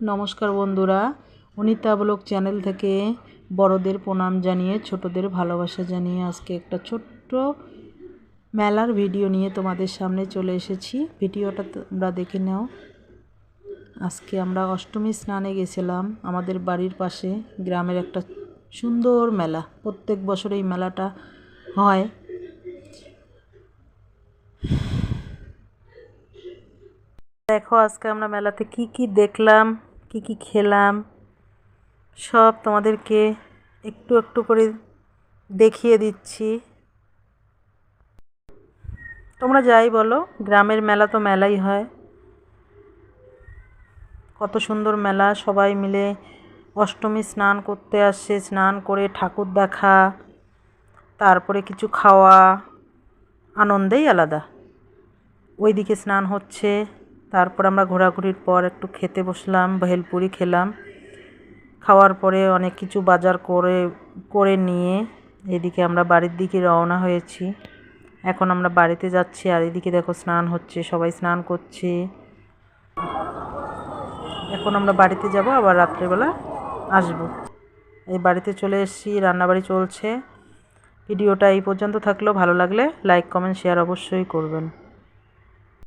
নমস্কার বন্ধুরা। অনিতা চ্যানেল থেকে বড়দের প্রণাম জানিয়ে, ছোটদের ভালোবাসা জানিয়ে আজকে একটা ছোট্ট মেলার ভিডিও নিয়ে তোমাদের সামনে চলে এসেছি। ভিডিওটা তোমরা দেখে নাও। আজকে আমরা অষ্টমী স্নানে গেছিলাম। আমাদের বাড়ির পাশে গ্রামের একটা সুন্দর মেলা। প্রত্যেক বছর এই মেলাটা হয়। দেখো আজকে আমরা মেলাতে কি কি দেখলাম। কি কি খেলাম, সব তোমাদেরকে একটু একটু করে দেখিয়ে দিচ্ছি। তোমরা যাই বলো, গ্রামের মেলা তো মেলাই হয়। কত সুন্দর মেলা, সবাই মিলে অষ্টমী স্নান করতে আসে, স্নান করে ঠাকুর দেখা, তারপরে কিছু খাওয়া, আনন্দেই আলাদা। ওইদিকে স্নান হচ্ছে। তারপর আমরা ঘোরাঘুরির পর একটু খেতে বসলাম, ভেলপুরি খেলাম। খাওয়ার পরে অনেক কিছু বাজার করে করে নিয়ে এদিকে আমরা বাড়ির দিকে রওনা হয়েছি। এখন আমরা বাড়িতে যাচ্ছি আর এদিকে দেখো স্নান হচ্ছে, সবাই স্নান করছে। এখন আমরা বাড়িতে যাব, আবার রাত্রেবেলা আসব। এই বাড়িতে চলে এসেছি, রান্নাবাড়ি চলছে। ভিডিওটা এই পর্যন্ত থাকলেও ভালো লাগলে লাইক, কমেন্ট, শেয়ার অবশ্যই করবেন।